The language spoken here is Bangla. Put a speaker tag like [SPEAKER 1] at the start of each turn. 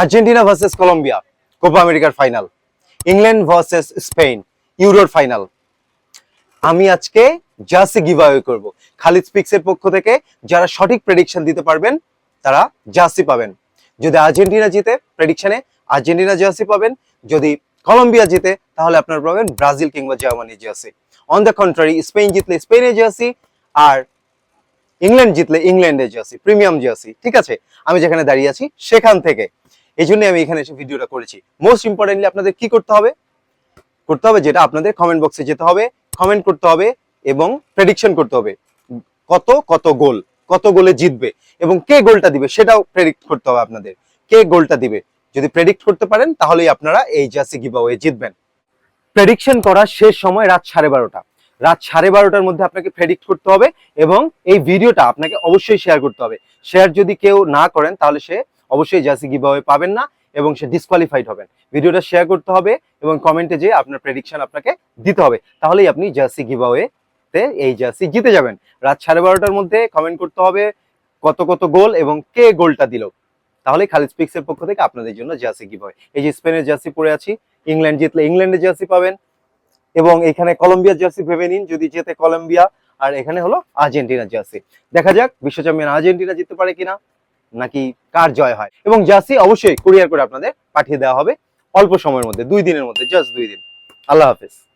[SPEAKER 1] আর্জেন্টিনা ভার্সেস কলম্বিয়া কোপা আমেরিকার ফাইনাল ইংল্যান্ড ভার্সেস স্পেন ইউরোর ফাইনাল আমি আজকে জার্সি গিভ করব। খালিদ স্পিক্সের পক্ষ থেকে যারা সঠিক প্রেডিকশন দিতে পারবেন, তারা জার্সি পাবেন। যদি আর্জেন্টিনা জিতে প্রেডিকশনে আর্জেন্টিনা জার্সি পাবেন। যদি কলম্বিয়া জিতে, তাহলে আপনার পাবেন ব্রাজিল কিংবা Germany jersey on the contrary Spain জিতলে স্পেনের জার্সি আর ইংল্যান্ড জিতলে ইংল্যান্ডের জার্সি প্রিমিয়াম জার্সি ঠিক আছে? আমি যেখানে দাঁড়িয়ে আছি, সেখান থেকে। এই জন্য আমি এখানে এসে ভিডিওটা করেছি। মোস্ট ইম্পর্টেন্টলি আপনাদের কি করতে হবে? করতে হবে যেটা আপনাদের কমেন্ট বক্সে যেতে হবে কমেন্ট করতে হবে এবং প্রেডিকশন করতে হবে। কত কত গোল কত গোলে জিতবে এবং কে গোলটা দিবে সেটাও প্রেডিক্ট করতে হবে আপনাদের। কে গোলটা দিবে? যদি প্রেডিক্ট করতে পারেন, তাহলেই আপনারা এই জার্সি গিভাওয়ে জিতবেন। প্রেডিকশন করার শেষ সময় রাত সাড়ে বারোটা। রাত সাড়ে বারোটার মধ্যে আপনাকে প্রেডিক্ট করতে হবে এবং এই ভিডিওটা আপনাকে অবশ্যই শেয়ার করতে হবে। শেয়ার যদি কেউ না করেন, তাহলে সে অবশ্যই জার্সি গিভাওয়ে পাবেন না এবং সে ডিসকোয়ালিফাইড হবেন। ভিডিওটা শেয়ার করতে হবে এবং কমেন্টে যে আপনার প্রেডিকশন আপনাকে দিতে হবে, তাহলেই আপনি জার্সি গিভাওয়ে তে এই জার্সি জিতে যাবেন। রাত সাড়ে বারোটার মধ্যে কমেন্ট করতে হবে কত কত গোল এবং কে গোলটা দিল। তাহলে খালিদ স্পিক্সের পক্ষ থেকে আপনাদের জন্য জার্সি গিভ হয় এই যে স্পেনের জার্সি পরে আছি, ইংল্যান্ড জিতলে ইংল্যান্ডের জার্সি পাবেন এবং এখানে কলম্বিয়ার জার্সি ভেবে নিন, যদি জেতে কলম্বিয়া, আর এখানে হলো আর্জেন্টিনার জার্সি। দেখা যাক, বিশ্ব চ্যাম্পিয়ন আর্জেন্টিনা জিততে পারে কিনা। নাকি কার জয় হয়? এবং জার্সি অবশ্যই কুরিয়ার করে আপনাদের পাঠিয়ে দেওয়া হবে অল্প সময়ের মধ্যে, দুই দিনের মধ্যে জাস্ট দুই দিন। আল্লাহ হাফেজ।